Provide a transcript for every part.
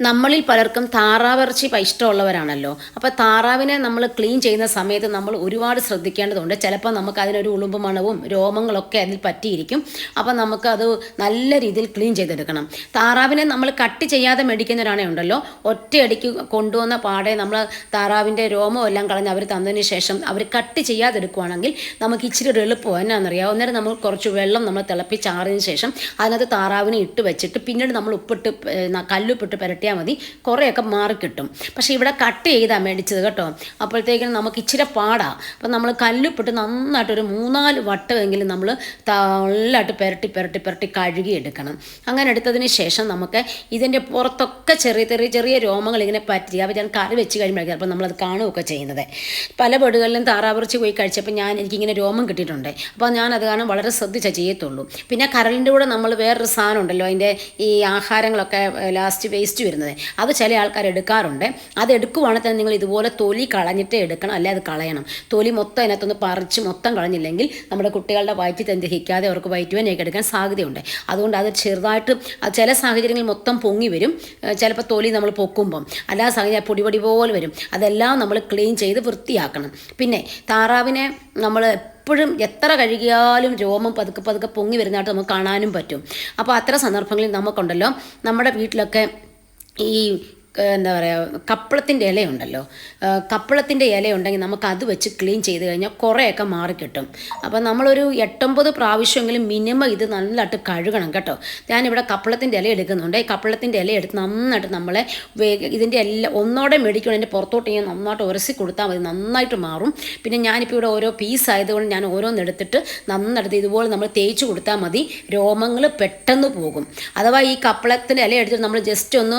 നമ്മളിൽ പലർക്കും താറാവിറച്ചി ഇഷ്ടമുള്ളവരാണല്ലോ. അപ്പോൾ താറാവിനെ നമ്മൾ ക്ലീൻ ചെയ്യുന്ന സമയത്ത് നമ്മൾ ഒരുപാട് ശ്രദ്ധിക്കേണ്ടതുണ്ട്. ചിലപ്പോൾ നമുക്ക് അതിനൊരു ഉളുമ്പ് മണവും രോമങ്ങളൊക്കെ അതിൽ പറ്റിയിരിക്കും. അപ്പോൾ നമുക്കത് നല്ല രീതിയിൽ ക്ലീൻ ചെയ്തെടുക്കണം. താറാവിനെ നമ്മൾ കട്ട് ചെയ്യാതെ മേടിക്കുന്നവരാണേ ഉണ്ടല്ലോ. ഒറ്റയടിക്ക് കൊണ്ടുവന്ന പാടെ നമ്മൾ താറാവിന്റെ രോമം എല്ലാം കളഞ്ഞ് അവർ തന്നതിന് ശേഷം അവർ കട്ട് ചെയ്യാതെടുക്കുവാണെങ്കിൽ നമുക്ക് ഇച്ചിരി ഒരു എളുപ്പം എന്നാണെന്നറിയാം അന്നേരം നമ്മൾ കുറച്ച് വെള്ളം നമ്മൾ തിളപ്പിച്ചാറിയതിന് ശേഷം അതിനകത്ത് താറാവിനെ ഇട്ട് വെച്ചിട്ട് പിന്നീട് നമ്മൾ ഉപ്പിട്ട് കല്ലുപ്പിട്ട് ഏ, പുരട്ടിയാൽ മതി. കുറേയൊക്കെ മാറിക്കിട്ടും പക്ഷേ ഇവിടെ കട്ട് ചെയ്താണ് മേടിച്ചത് കേട്ടോ. അപ്പോഴത്തേക്കും നമുക്ക് ഇച്ചിരി പാടാണ് അപ്പം നമ്മൾ കല്ലുപ്പിട്ട് നന്നായിട്ടൊരു മൂന്നാൽ വട്ടമെങ്കിലും നമ്മൾ തള്ളായിട്ട് പുരട്ടി പുരട്ടി പുരട്ടി കഴുകി എടുക്കണം അങ്ങനെ എടുത്തതിന് ശേഷം നമുക്ക് ഇതിന്റെ പുറത്തൊക്കെ ചെറിയ ചെറിയ ചെറിയ രോമങ്ങൾ ഇങ്ങനെ പറ്റി. അപ്പോൾ ഞാൻ കറി വെച്ച് കഴിയുമ്പോഴേക്കും അപ്പോൾ നമ്മളത് കാണുകയൊക്കെ ചെയ്യുന്നത്. പല വീടുകളിലും താറാവിറച്ചി പോയി കഴിച്ചപ്പോൾ ഞാൻ എനിക്കിങ്ങനെ രോമം കിട്ടിയിട്ടുണ്ട്. അപ്പോൾ ഞാൻ അത് കാരണം വളരെ ശ്രദ്ധിച്ചാൽ ചെയ്യത്തുള്ളൂ. പിന്നെ കരളിന്റെ കൂടെ നമ്മൾ വേറൊരു സാധനം ഉണ്ടല്ലോ. അതിന്റെ ഈ ആഹാരങ്ങളൊക്കെ ലാസ്റ്റ് വേസ്റ്റ് വരുന്നത്. അത് ചില ആൾക്കാർ എടുക്കാറുണ്ട്. അത് എടുക്കുവാണെങ്കിൽ തന്നെ നിങ്ങൾ ഇതുപോലെ തൊലി കളഞ്ഞിട്ട് എടുക്കണം. അല്ലെ അത് കളയണം. തൊലി മൊത്തം അതിനകത്തൊന്ന് പറിച്ച് മൊത്തം കളഞ്ഞില്ലെങ്കിൽ നമ്മുടെ കുട്ടികളുടെ വയറ്റിൽ തന്നെ ദഹിക്കാതെ അവർക്ക് വയറ്റുവാനൊക്കെ എടുക്കാൻ സാധ്യതയുണ്ട്. അതുകൊണ്ട് അത് ചെറുതായിട്ട് ചില സാഹചര്യങ്ങളിൽ മൊത്തം പൊങ്ങി വരും. ചിലപ്പോൾ തൊലി നമ്മൾ പൊക്കുമ്പം. അല്ലാതെ സാഹചര്യം പൊടി പൊടി പോലെ വരും. അതെല്ലാം നമ്മൾ ക്ലീൻ ചെയ്ത് വൃത്തിയാക്കണം. പിന്നെ താറാവിനെ നമ്മൾ എപ്പോഴും എത്ര കഴുകിയാലും രോമം പതുക്കെ പതുക്കെ പൊങ്ങി വരുന്നതായിട്ട് നമുക്ക് കാണാനും പറ്റും. അപ്പോൾ അത്തരം സന്ദർഭങ്ങളിൽ നമുക്കുണ്ടല്ലോ നമ്മുടെ വീട്ടിലൊക്കെ ഈ എന്താ പറയുക കപ്പളത്തിന്റെ ഇലയുണ്ടല്ലോ. കപ്പളത്തിന്റെ ഇലയുണ്ടെങ്കിൽ നമുക്ക് അത് വെച്ച് ക്ലീൻ ചെയ്ത് കഴിഞ്ഞാൽ കുറേയൊക്കെ മാറിക്കിട്ടും അപ്പം നമ്മളൊരു എട്ടൊമ്പത് പ്രാവശ്യമെങ്കിലും മിനിമം ഇത് നല്ലതായിട്ട് കഴുകണം കേട്ടോ. ഞാനിവിടെ കപ്പളത്തിന്റെ ഇല എടുക്കുന്നുണ്ട്. ഈ കപ്പളത്തിന്റെ ഇല എടുത്ത് നന്നായിട്ട് നമ്മളെ ഇതിന്റെ എല്ലാം ഒന്നോടെ മേടിക്കണം അതിന്റെ പുറത്തോട്ട് ഇങ്ങനെ നന്നായിട്ട് ഉരസി കൊടുത്താൽ മതി. നന്നായിട്ട് മാറും. പിന്നെ ഞാനിപ്പോൾ ഇവിടെ ഓരോ പീസ് ആയതുകൊണ്ട് ഞാൻ ഓരോന്ന് എടുത്തിട്ട് നന്നെടുത്ത് ഇതുപോലെ നമ്മൾ തേച്ച് കൊടുത്താൽ മതി. രോമങ്ങൾ പെട്ടെന്ന് പോകും. അഥവാ ഈ കപ്പളത്തിന്റെ ഇല എടുത്തിട്ട് നമ്മൾ ജസ്റ്റ് ഒന്ന്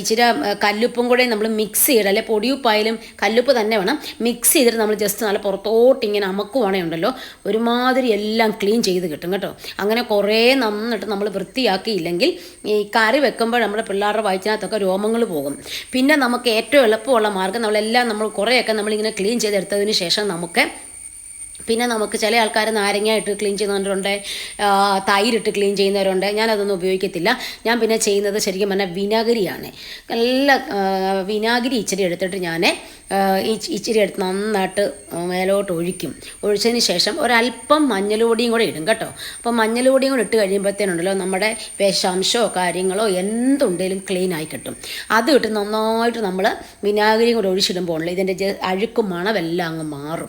ഇച്ചിരി കല്ലുപ്പും കൂടെ നമ്മൾ മിക്സ് ചെയ്ത് അല്ലെ പൊടിയുപ്പായാലും കല്ലുപ്പ് തന്നെ വേണം. മിക്സ് ചെയ്തിട്ട് നമ്മൾ ജസ്റ്റ് നല്ല പുറത്തോട്ട് ഇങ്ങനെ അമക്കുവാണേ ഉണ്ടല്ലോ ഒരുമാതിരി എല്ലാം ക്ലീൻ ചെയ്ത് കിട്ടും കേട്ടോ. അങ്ങനെ കുറേ നന്നിട്ട് നമ്മൾ വൃത്തിയാക്കിയില്ലെങ്കിൽ ഈ കറി വെക്കുമ്പോൾ നമ്മുടെ പിള്ളേരുടെ വയറ്റിനകത്തൊക്കെ രോമങ്ങൾ പോകും. പിന്നെ നമുക്ക് ഏറ്റവും എളുപ്പമുള്ള മാർഗം നമ്മളെല്ലാം നമ്മൾ കുറേയൊക്കെ നമ്മളിങ്ങനെ ക്ലീൻ ചെയ്തെടുത്തതിന് ശേഷം നമുക്ക് പിന്നെ നമുക്ക് ചില ആൾക്കാർ നാരങ്ങ ഇട്ട് ക്ലീൻ ചെയ്യുന്നവരുണ്ട് തൈരിട്ട് ക്ലീൻ ചെയ്യുന്നവരുണ്ട്. ഞാനതൊന്നും ഉപയോഗിക്കത്തില്ല. ഞാൻ പിന്നെ ചെയ്യുന്നത് ശരിക്കും പറഞ്ഞാൽ വിനാഗിരിയാണ്. നല്ല വിനാഗിരി ഇച്ചിരി എടുത്തിട്ട് ഞാൻ ഇച്ചിരി എടുത്ത് നന്നായിട്ട് മേലോട്ട് ഒഴിക്കും. ഒഴിച്ചതിന് ശേഷം ഒരല്പം മഞ്ഞൾപൊടിയും കൂടെ ഇടും കേട്ടോ. അപ്പോൾ മഞ്ഞൾപൊടിയും കൂടെ ഇട്ട് കഴിയുമ്പോഴത്തേനുണ്ടല്ലോ നമ്മുടെ വിഷാംശമോ കാര്യങ്ങളോ എന്തുണ്ടെങ്കിലും ക്ലീൻ ആയി കിട്ടും. അത് ഇട്ട് നന്നായിട്ട് നമ്മൾ വിനാഗിരിയും കൂടെ ഒഴിച്ചിടുമ്പോൾ ഇതിന്റെ അഴുക്കും മണമെല്ലാം അങ്ങ് മാറും.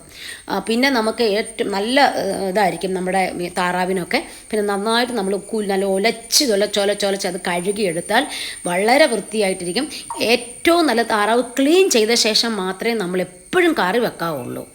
പിന്നെ നമുക്ക് ഏറ്റവും നല്ല ഇതായിരിക്കും നമ്മുടെ താറാവിനൊക്കെ. പിന്നെ നന്നായിട്ട് നമ്മൾ കു- നല്ല ഒലച്ച് ഒലച്ചൊലച്ചൊലച്ച് അത് കഴുകിയെടുത്താൽ വളരെ വൃത്തിയായിട്ടിരിക്കും. ഏറ്റവും നല്ല താറാവ് ക്ലീൻ ചെയ്ത ശേഷം മാത്രമേ നമ്മൾ എപ്പോഴും കറി വെക്കാവുള്ളൂ.